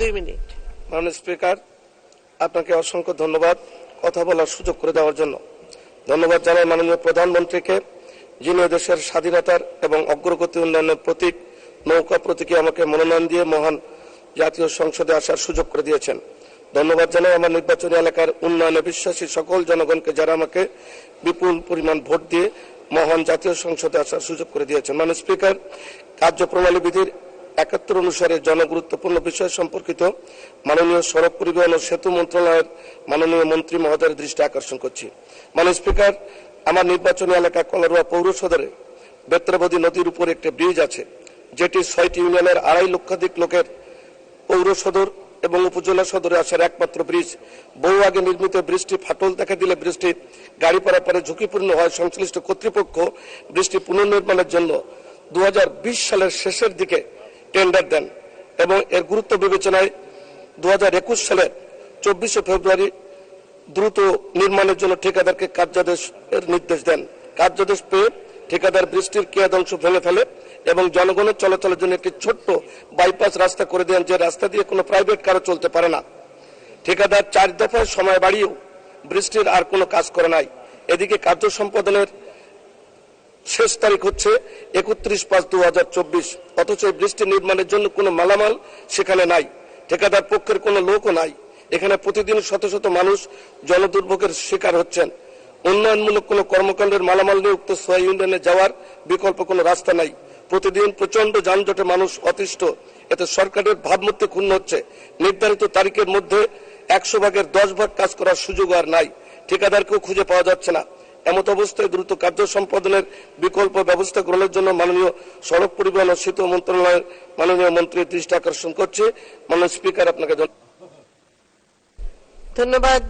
দুই মিনিট। মাননীয় স্পিকার, আপনাকে অসংখ্য ধন্যবাদ কথা বলার সুযোগ করে দেওয়ার জন্য। ধন্যবাদ জানাই মাননীয় প্রধানমন্ত্রীকে, যিনি দেশের স্বাধীনতার এবং অগ্রগতি উন্নয়নের প্রতীক, নৌকা প্রতীকে আমাকে মনোনয়ন দিয়ে মহান জাতীয় সংসদে আসার সুযোগ করে দিয়েছেন। ধন্যবাদ জানাই আমার নির্বাচনী এলাকার উন্নয়নে বিশ্বাসী সকল জনগণকে যারা আমাকে বিপুল পরিমাণ ভোট দিয়ে মহান জাতীয় সংসদে আসার সুযোগ করে দিয়েছেন। মাননীয় স্পিকার কার্যপ্রণালী বিধির একাত্তর অনুসারে জনগুরুত্বপূর্ণ বিষয় সম্পর্কিত মাননীয় সড়ক পরিবহন ও সেতু মন্ত্রণালয়ের মাননীয় মন্ত্রী মহোদয়ের দৃষ্টি আকর্ষণ করছি। মাননীয় স্পিকার, আমার নির্বাচনী এলাকা কলারোয়া পৌর সদরে নদীর উপর একটি ব্রিজ আছে, যেটি ছয়টি ইউনিয়নের আড়াই লক্ষাধিক লোকের পৌর সদর এবং উপজেলা সদরে আসার একমাত্র ব্রিজ। বহু আগে নির্মিত ব্রিজটি ফাটল দেখা দিলে ব্রিজটি গাড়ি পারাপারে ঝুঁকিপূর্ণ হয়। সংশ্লিষ্ট কর্তৃপক্ষ বৃষ্টি পুনর্নির্মাণের জন্য দু হাজার বিশ সালের শেষের দিকে টেন্ডার দেন এবং এর গুরুত্ব বিবেচনায় দু হাজার একুশ সালের চব্বিশে ফেব্রুয়ারি দ্রুত নির্মাণের জন্য ঠিকাদারকে কার্যাদেশ এর নির্দেশ দেন। কার্যাদেশ পেয়ে ঠিকাদার বৃষ্টির কেয়াদ অংশ ভেঙে ফেলে এবং জনগণের চলাচলের জন্য একটি ছোট্ট বাইপাস রাস্তা করে দেন, যে রাস্তা দিয়ে কোনো প্রাইভেট কারও চলতে পারে না। ঠিকাদার চার দফায় সময় বাড়িয়েও বৃষ্টির আর কোনো কাজ করে নাই। এদিকে কার্য সম্পাদনের শেষ তারিখ হচ্ছে একত্রিশ পাঁচ দু হাজার চব্বিশ। অথচ এই বৃষ্টি নির্মাণের জন্য কোনো মালামাল সেখানে নাই। ঠিকাদার পক্ষের কোনো লোকও নাই। এখানে প্রতিদিন শত শত মানুষ জলদুর্ভোগের শিকার হচ্ছেন। উন্নয়নমূলক কোনো কর্মকাণ্ডের মালামাল নিয়ে উক্ত সোয়া ইউনিয়নে যাওয়ার বিকল্প কোনো রাস্তা নাই। প্রতিদিন প্রচণ্ড যানজটে মানুষ অতিষ্ঠ। এতে সরকারের ভাবমূর্তি ক্ষুণ্ণ হচ্ছে। নির্ধারিত তারিখের মধ্যে একশো ভাগের দশ ভাগ কাজ করার সুযোগ আর নাই। ঠিকাদারকেও খুঁজে পাওয়া যাচ্ছে না। এমত অবস্থায় দ্রুত কার্য সম্পাদনের বিকল্প ব্যবস্থা গ্রহণের জন্য মাননীয় সড়ক পরিবহন ও সেতু মন্ত্রণালয়ের মাননীয় মন্ত্রী দৃষ্টি আকর্ষণ করছে। মাননীয় স্পিকার, আপনাকে ধন্যবাদ।